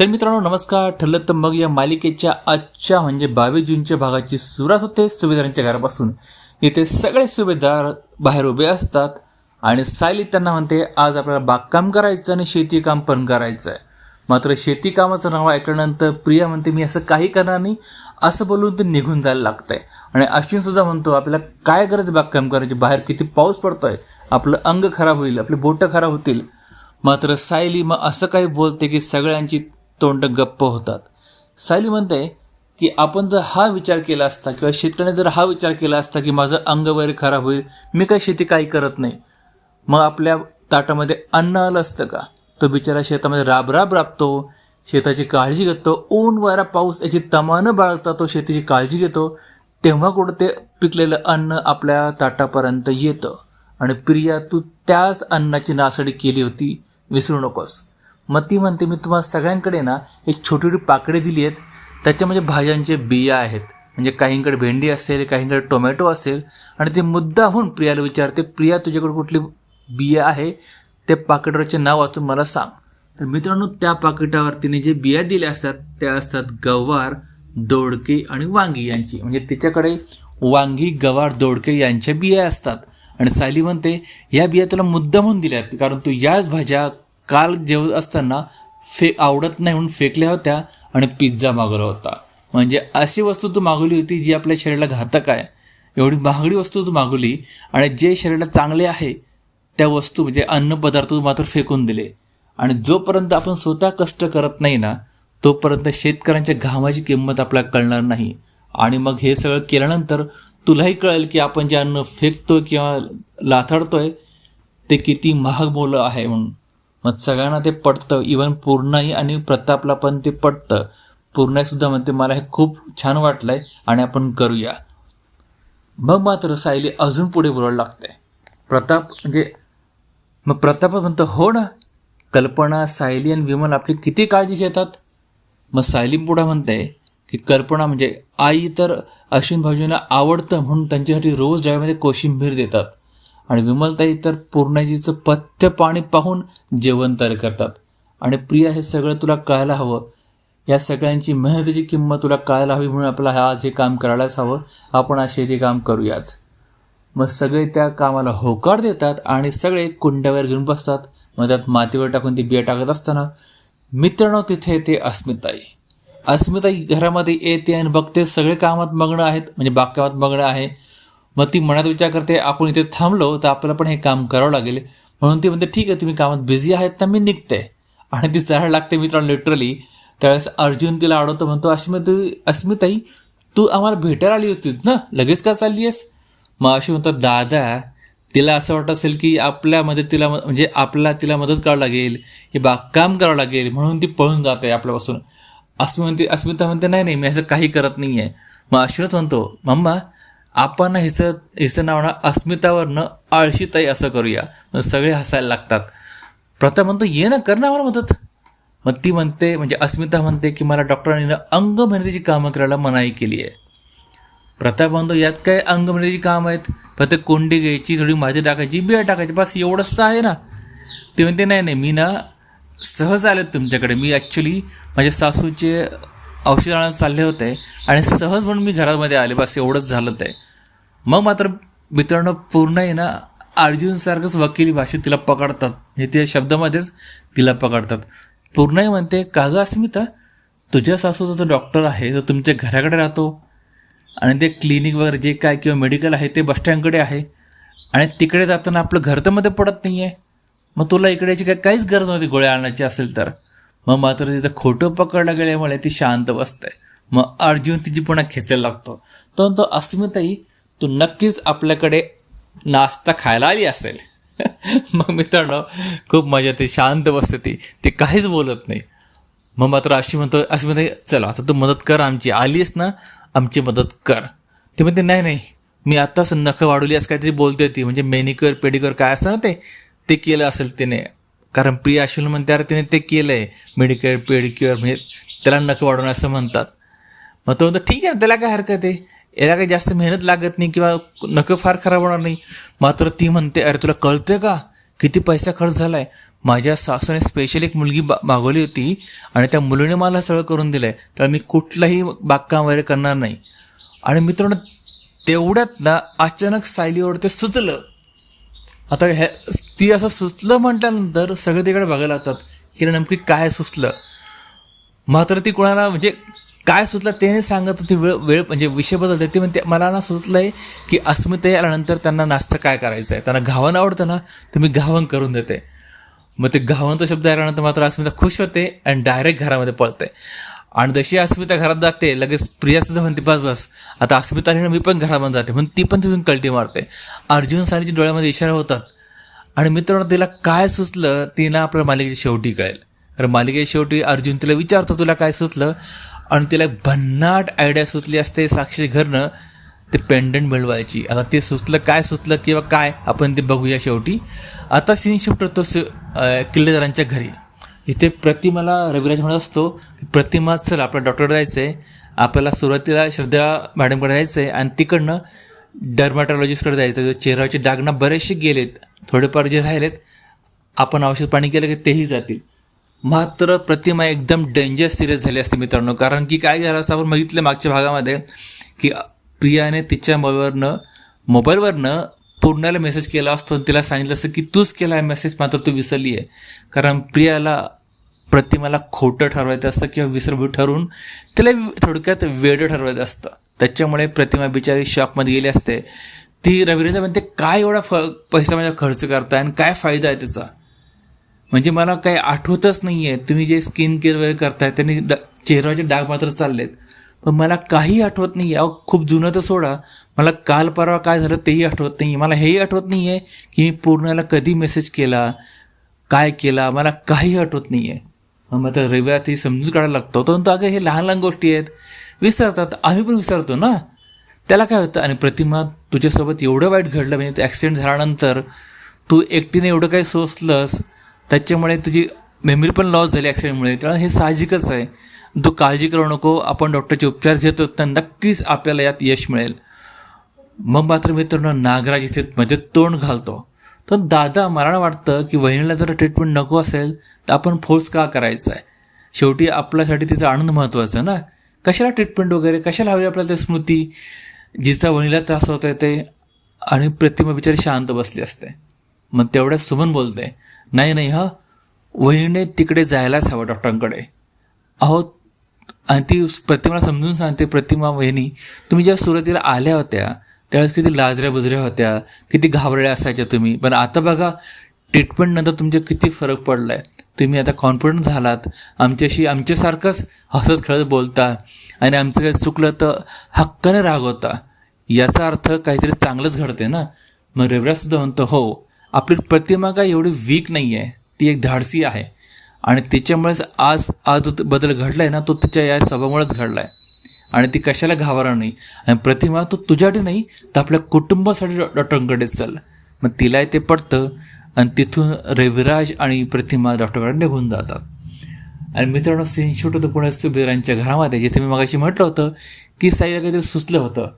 तर मित्रांनो नमस्कार. ठरलं तर मग या मालिकेच्या आजच्या म्हणजे बावीस जूनच्या भागाची सुरुवात होते सुभेदारांच्या घरापासून. इथे सगळे सुभेदार बाहेर उभे असतात आणि सायली त्यांना म्हणते आज आपल्याला बागकाम करायचं आणि शेतीकाम पण करायचं आहे मात्र शेतीकामाचं नाव ऐकल्यानंतर प्रिया म्हणते मी असं काही करणार नाही. असं बोलून ते निघून जायला लागतंय. आणि अश्विनसुद्धा म्हणतो आपल्याला काय गरज बागकाम करायची? बाहेर किती पाऊस पडतो आहे आपलं अंग खराब होईल आपली बोटं खराब होतील. मात्र सायली मग असं काही बोलते की सगळ्यांची तोंड गप्प होतात. सायली म्हणते की आपण जर हा विचार केला असता किंवा शेतकऱ्याने जर हा विचार केला असता की माझं अंग वगैरे खराब होईल मी काय शेती काही करत नाही. मग आपल्या ताटामध्ये अन्न आलं असतं का? तो बिचारा शेतामध्ये राबराब राबतो शेताची काळजी घेतो ऊन वारा पाऊस याची तमानं बाळगता तो शेतीची काळजी घेतो तेव्हा कुठं ते पिकलेलं अन्न आपल्या ताटापर्यंत येतं. आणि प्रिया तू त्याच अन्नाची नासाडी केली होती विसरू नकोस. मग ती म्हणते मी तुम्हाला सगळ्यांकडे ना एक छोटी छोटी पाकडे दिली आहेत. त्याच्यामध्ये भाज्यांचे बिया आहेत. म्हणजे काहींकडे भेंडी असेल काहींकडे टोमॅटो असेल. आणि ते मुद्दाहून प्रियाला विचारते प्रिया तुझ्याकडे कुठली बिया आहे? ते पाकिटावरचे नाव वाचून मला सांग. तर मित्रांनो त्या पाकिटावर तिने जे बिया दिल्या असतात त्या असतात गवार दोडके आणि वांगी यांची. म्हणजे तिच्याकडे वांगी गवार दोडके यांच्या बिया असतात. आणि सायली म्हणते या बिया तुला मुद्दा म्हणून दिल्यात कारण तू याच भाज्या काल जेवत असताना फे आवडत नाही म्हणून फेकल्या होत्या आणि पिझ्झा मागवला होता. म्हणजे अशी वस्तू तू मागवली होती जी आपल्या शरीराला घातक आहे. एवढी महागडी वस्तू तू मागवली आणि जे शरीराला चांगले आहे त्या वस्तू म्हणजे अन्नपदार्थ तू मात्र फेकून दिले. आणि जोपर्यंत आपण स्वतः कष्ट करत नाही ना तोपर्यंत शेतकऱ्यांच्या घामाची किंमत आपल्याला कळणार नाही. आणि मग हे सगळं केल्यानंतर तुलाही कळेल की आपण जे अन्न फेकतोय किंवा लाथाडतोय ते किती महाग मोलं आहे म्हणून. मग सगळ्यांना ते पटतं. इवन पूर्णही आणि प्रतापला पण ते पटतं. पूर्णसुद्धा म्हणते मला हे खूप छान वाटलं आहे आणि आपण करूया. मग मात्र सायली अजून पुढे बोलायला लागते. प्रताप म्हणजे मग प्रताप म्हणतो हो ना कल्पना सायली आणि विमल आपली किती काळजी घेतात? मग सायली पुढं म्हणते की कल्पना म्हणजे आई तर अश्विन भाऊजींना आवडतं म्हणून त्यांच्यासाठी रोज डब्यामध्ये कोशिंबीर देतात. आणि विमलताई तर पूर्णाजीचं पथ्य पाणी पाहून जेवण तयार करतात. आणि प्रिया हे सगळं तुला कळायला हवं. या सगळ्यांची मेहनतीची किंमत तुला कळायला हवी म्हणून आपल्याला आज हे काम करायलाच हवं. आपण आज शेती काम करूयाच मग सगळे त्या कामाला होकार देतात आणि सगळे कुंड्यावर घेऊन बसतात. मग त्यात मातीवर टाकून ती बिया टाकत असताना मित्रांनो तिथे येते अस्मिताई. अस्मिताई घरामध्ये येते आणि बघते सगळे कामात मग्न आहेत म्हणजे बागकामात मग्न आहे. मग ती मनात विचार करते आपण इथे थांबलो तर आपल्याला पण हे काम करावं लागेल. म्हणून ती म्हणते ठीक आहे तुम्ही कामात बिझी आहेत तर मी निघते. आणि ती चढायला लागते मित्रांनो लिटरली त्यावेळेस अर्जुन तिला आवडतो म्हणतो अस्मिता अस्मिताई तू आम्हाला भेटायला आली होतीस ना? लगेच का चालली आहेस? मग अशी म्हणतात दादा तिला असं वाटत असेल की आपल्या मदतीला म्हणजे आपल्याला तिला मदत करावं लागेल हे बागकाम करावं लागेल म्हणून ती पळून जाते आपल्यापासून. अस्मि म्हणते अस्मिता म्हणते नाही नाही मी असं काही करत नाही आहे मग अश्वित म्हणतो मम्मा आपण हिचं हिचं नाव ना अस्मितावरनं आळशीताई असं करूया. सगळे हसायला लागतात. प्रताप म्हणतो ये ना कर ना मला मदत. मग ती म्हणते म्हणजे अस्मिता म्हणते की मला डॉक्टरांनी अंग मेहनतीची कामं करायला मनाई केली आहे. प्रताप म्हणतो यात काय अंग मेहनतीची कामं आहेत? फक्त कोंडी घ्यायची थोडी माझी टाकायची बिया टाकायची बस एवढंच तर आहे ना. ते म्हणते नाही नाही मी ना सहज आले तुमच्याकडे. मी ॲक्च्युली माझ्या सासूचे औषध आणायला चालले होते आणि सहज म्हणून मी घरामध्ये आले बस एवढंच झालं ते. मग मात्र मित्रांनो पूर्ण आहे ना अर्जुनसारखंच वकिली भाषेत तिला पकडतात. हे त्या शब्दामध्येच तिला पकडतात. पूर्णही म्हणते का गं अस्मिता? तुझ्या सासूचा जो डॉक्टर आहे तो तुमच्या घराकडे राहतो. आणि ते क्लिनिक वगैरे जे काय किंवा मेडिकल आहे ते बसस्टँडकडे आहे. आणि तिकडे जाताना आपलं घर तर मध्ये पडत नाही आहे मग तुला इकडे याची काय काहीच गरज नव्हती गोळ्या आणण्याची असेल तर. मग मात्र तिचं खोटं पकडलं गेल्यामुळे ती शांत बसते. मग अर्जुन तिची पुन्हा खेचायला लागतो. तर तो अस्मिताई तू नक्कीच आपल्याकडे नाश्ता खायला आली असेल. मग मित्रांनो खूप मजा येते शांत बसते ती. ती काहीच बोलत नाही. मग मात्र अशी म्हणतो अशी म्हणते चला आता तू मदत कर आमची आलीस ना आमची मदत कर. ती म्हणते नाही नाही मी आत्ताच नखं वाढवली असं काहीतरी बोलते ती. म्हणजे मेनिक्युअर पेडिक्युअर काय असतं ना ते ते केलं असेल तिने. कारण प्रिय अश्विन म्हणते अरे तिने ते केलं आहे मेडिकेअर पेडिक्युअर म्हणजे त्याला नखं वाढवणं असं म्हणतात. मग तो म्हणतो ठीक आहे ना त्याला काय हरकत आहे? याला काही जास्त मेहनत लागत नाही किंवा नखं फार खराब होणार नाही. मात्र ती म्हणते अरे तुला कळतं का? किती पैसा खर्च झाला आहे माझ्या सासूने स्पेशल एक मुलगी बा मागवली होती आणि त्या मुलीने मला सगळं करून दिलं आहे तर मी कुठलाही बागकाम वगैरे करणार नाही. आणि मित्रांनो तेवढ्यात ना अचानक सायलीवर ते सुचलं. आता हे ती असं सुचलं म्हटल्यानंतर सगळे तिकडे बघायला लागतात की नेमकी काय सुचलं? मात्र ती कोणाला म्हणजे काय सुचलं ते नाही सांगत ती वेळ वेळ म्हणजे विषय बदलते ती म्हणते मला ना सुचलं आहे की अस्मिता आल्यानंतर त्यांना नाश्ता काय करायचं आहे त्यांना घावन आवडतं ना तर मी घावन करून देते. मग ते घावनचा शब्द आल्यानंतर मात्र अस्मिता खुश होते आणि डायरेक्ट घरामध्ये पळते. आणि जशी अस्मिता घरात जाते लगेच प्रिया सुद्धा म्हणते बस बस. आता अस्मिता आली मी पण घरामध्ये जाते. म्हणून ती पण तिथून कल्टी मारते. अर्जुन सानीच्या डोळ्यामध्ये इशारा होतात. आणि मित्रांनो तिला काय सुचलं ती ना आपल्या मालिकेच्या शेवटी कळेल. कारण मालिकेच्या शेवटी अर्जुन तिला विचारतो तुला काय सुचलं? आणि तिला एक भन्नाट आयडिया सुचली असते साक्षी घरनं. ते पेंडंट मिळवायची. आता ते सुचलं काय सुचलं किंवा काय आपण ते बघूया शेवटी. आता सीन शिफ्ट होतो किल्लेदारांच्या घरी. इथे प्रतिमाला रविराज म्हणत असतो की प्रतिमा चल आपल्या डॉक्टरकडे जायचं आहे आपल्याला सुरुवातीला श्रद्धा मॅडमकडे जायचं आहे आणि तिकडनं डर्माटॉलॉजिस्टकडे जायचं आहे चेहऱ्याचे डागना बरेचसे गेलेत थोडेफार जे राहिलेत आपण औषध पाणी केलं की तेही जातील. मात्र प्रतिमा एकदम डेंजर सिरियस झाली असते मित्रांनो. कारण की काय झालं असतं आपण बघितलं मागच्या भागामध्ये की प्रियाने तिच्या मोबाईलवरनं मोबाईलवरनं पूर्णाला मेसेज केला असतो आणि तिला सांगितलं असतं की तूच केला आहे मेसेज मात्र तू विसरली आहे. कारण प्रियाला प्रतिमाला खोटं ठरवायचं असतं किंवा विसरभू ठरवून तिला थोडक्यात वेडं ठरवायचं असतं. त्याच्यामुळे प्रतिमा बिचारी शॉकमध्ये गेली असते. ती रविराजा म्हणते काय एवढा फ पैसा माझा खर्च करताय आणि काय फायदा आहे त्याचा? म्हणजे मला काही आठवतच नाही आहे तुम्ही जे स्किन केअर वगैरे करताय त्यांनी ड चेहऱ्याचे डाग मात्र चाललेत. पण मला काही आठवत नाही अहो खूप जुनं तर सोडा. मला काल परवा काय झालं तेही आठवत नाही मला हेही आठवत नाही आहे की मी पूर्णाला कधी मेसेज केला काय केला मला काही आठवत नाही आहे मग आता रविवार ती समजून काढायला लागतो. तो म्हणतो अगं हे लहान लहान गोष्टी आहेत. विसरतात. आम्ही पण विसरतो ना. त्याला काय होतं? आणि प्रतिमा तुझ्यासोबत एवढं वाईट घडलं म्हणजे ॲक्सिडेंट झाल्यानंतर तू एकटीने एवढं काही सोचलंस त्याच्यामुळे तुझी मेमरी पण लॉस झाली ॲक्सिडेंटमुळे त्यामुळे हे साहजिकच आहे. तू काळजी करू नको. आपण डॉक्टरचे उपचार घेतो तर नक्कीच आपल्याला यात यश मिळेल. मग मात्र मित्रांनो नागराज इथे म्हणजे तोंड घालतो. तर दादा मला वाटतं की वहिनीला जर ट्रीटमेंट नको असेल तर आपण फोर्स का करायचा आहे? शेवटी आपल्यासाठी तिचा आनंद महत्त्वाचा ना? कशाला ट्रीटमेंट वगैरे? कशाला हवी आपल्याला ते स्मृती? जिचा वहिनीला त्रास होत आहे ते आणि प्रतिमा बिचारी शांत बसली असते. मग तेवढ्यात सुमन बोलते नाही नाही हा. वहिनीने तिकडे जायलाच हवं डॉक्टरांकडे. अहो आणि ती प्रतिमाला समजून सांगते प्रतिमा वहिनी तुम्ही ज्या सुरुवातीला आल्या होत्या त्यावेळेस किती लाजऱ्या बुजऱ्या होत्या किती घाबरल्या असायच्या तुम्ही. पण आता बघा ट्रीटमेंटनंतर तुमचे किती फरक पडला आहे तुम्ही आता कॉन्फिडंट झालात. आमच्याशी आमच्यासारखंच हसत खेळत बोलता. आणि आमचं काही चुकलं तर हक्काने रागवता याचा अर्थ काहीतरी चांगलंच घडते ना? मग रेवराजसुद्धा म्हणतो हो आपली प्रतिमा काय एवढी वीक नाही आहे ती एक धाडसी आहे. आणि तिच्यामुळेच आज आज बदल घडला आहे ना तो तिच्या या स्वभावामुळेच घडला आहे आणि ती कशाला घाबरणार नाही? आणि प्रतिमा तो तुझ्यासाठी नाही तर आपल्या कुटुंबासाठी डॉक्टरांकडेच चाल. मग तिलाही ते पडतं आणि तिथून रविराज आणि प्रतिमा डॉक्टरकडे निघून जातात. आणि मित्रांनो सीन शूट होतं पुणे सुबेरांच्या घरामध्ये जिथे मी मगाशी म्हटलं होतं की साईला काहीतरी सुचलं होतं.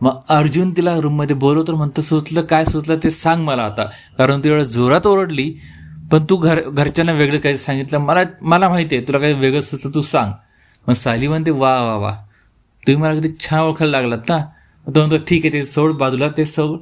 मग अर्जुन तिला रूममध्ये बोलवतो म्हणतो सुचलं? काय सुचलं? ते सांग मला आता. कारण ती एवढं जोरात ओरडली. पण तू घर घरच्यांना वेगळं काही सांगितलं मला मला माहिती आहे तुला काही वेगळं सुचलं तू सांग. मग साली म्हणते वा वा वा. तुम्ही मला किती छान ओळखायला लागलात ना? मग तो म्हणतो ठीक आहे ते सोड बाजूला ते सोड.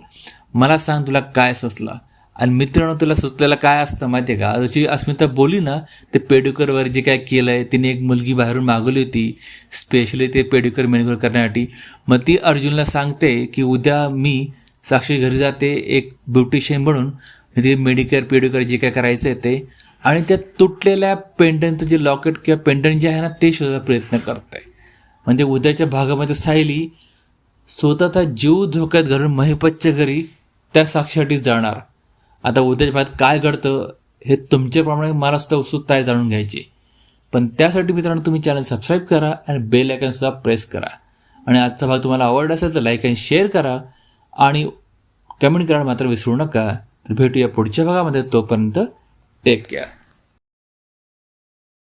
मला सांग तुला काय सुचलं. आणि मित्रांनो तुला सुचलेलं काय असतं माहिती आहे का? जशी अस्मिता बोली ना ते पेडुकरवर जे काय केलं आहे तिने एक मुलगी बाहेरून मागवली होती स्पेशली ते पेड्युकर मेडिकल करण्यासाठी. मग ती अर्जुनला सांगते की उद्या मी साक्षी घरी जाते एक ब्युटिशियन बनून म्हणजे मेडिकेअर पेडिकेअर जे काय करायचं आहे ते. आणि त्या तुटलेल्या पेंडंटचं जे लॉकेट किंवा पेंडंट जे आहे ना ते शोधायचा प्रयत्न करत आहे म्हणजे उद्याच्या भागामध्ये सायली स्वतःचा जीव धोक्यात घालून महिपतच्या घरी त्या साक्षीसाठी जाणार. आता उद्याच्या भागात काय घडतं हे तुमच्याप्रमाणे मला सुद्धा उत्सुकता आहे जाणून घ्यायची. पण त्यासाठी मित्रांनो तुम्ही चॅनल सबस्क्राईब करा आणि बेल आयकनसुद्धा प्रेस करा. आणि आजचा भाग तुम्हाला आवडला असेल तर लाईक आणि शेअर करा. आणि कमेंट करायला मात्र विसरू नका. तर भेटूया पुढच्या भागामध्ये. तोपर्यंत टेक केअर